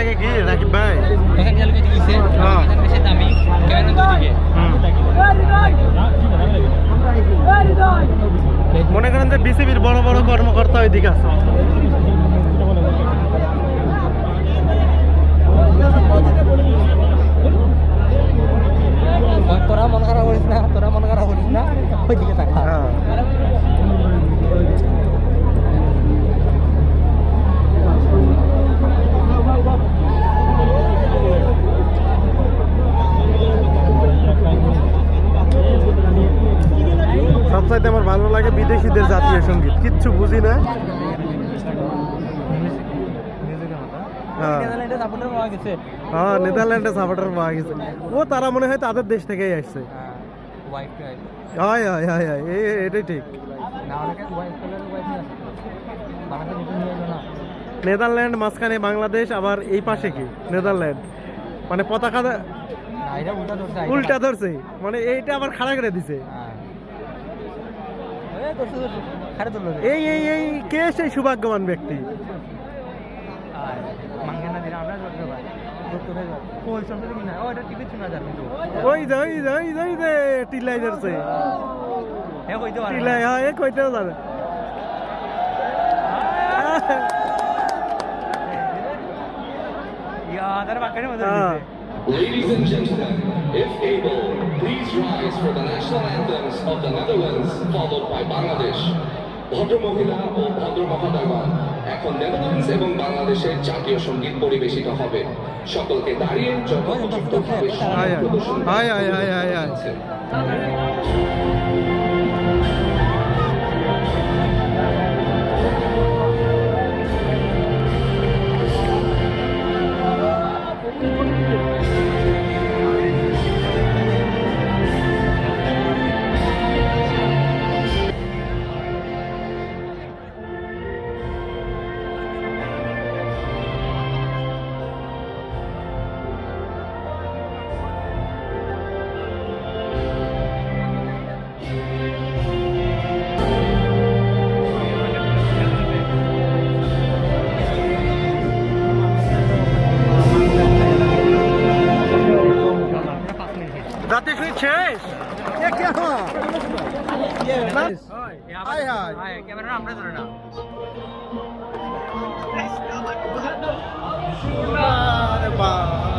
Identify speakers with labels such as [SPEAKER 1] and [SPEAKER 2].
[SPEAKER 1] লাগে কি? রাকিব ভাই
[SPEAKER 2] এখানে
[SPEAKER 1] হ্যাঁ।
[SPEAKER 2] বেশি দামি ক্যামেরা দুদিকে
[SPEAKER 1] মনে করেন যে বিসিবির বড় বড় কর্মকর্তা ওইদিকে আছে।
[SPEAKER 2] তোরা মন খারাপ করিস না তোরা মন খারাপ করিস না ওইদিকে থাকা।
[SPEAKER 1] সবচাইতে আমার ভালো লাগে বিদেশিদের জাতীয় সংগীত। কিচ্ছু বুঝি না। হ্যাঁ।
[SPEAKER 2] নেদারল্যান্ডে সাপোর্টার পাওয়া গেছে
[SPEAKER 1] হ্যাঁ নেদারল্যান্ডে সাপোর্টার পাওয়া গেছে। ও তারা মনে হয় তাদের দেশ থেকেই আসছে। হয় হয় হয় হয়। এটাই ঠিক। নেদারল্যান্ড মাঝখানে বাংলাদেশ আবার এই পাশে কি? নেদারল্যান্ড। মানে পতাকা
[SPEAKER 2] ধরছে
[SPEAKER 1] উল্টা ধরছে। মানে এইটা আবার খাড়া করে দিছে।
[SPEAKER 2] হ্যাঁ। এই
[SPEAKER 1] এই এই এই কে সেই সৌভাগ্যবান ব্যক্তি? ওই যে ওই যে ওই যে ওই যে টিলাই
[SPEAKER 2] হ্যাঁ কইতে পারে
[SPEAKER 1] টিলাই কইতেও জানে
[SPEAKER 2] তার বাকারে মধ্যে। দিছে
[SPEAKER 3] Ladies and gentlemen, if able, please rise for the national anthems of the Netherlands, followed by Bangladesh. ভদ্রমহিলা ও ভদ্র মহোদয়গণ এখন নেদারল্যান্ডস এবং বাংলাদেশের জাতীয় সংগীত পরিবেশিত হবে। সকলকে দাঁড়িয়ে
[SPEAKER 1] যথাযথভাবে
[SPEAKER 3] প্রদর্শন
[SPEAKER 1] হায় হাই। হায়
[SPEAKER 2] ক্যামেরা আমরা ধরে না
[SPEAKER 1] আরে বাংলা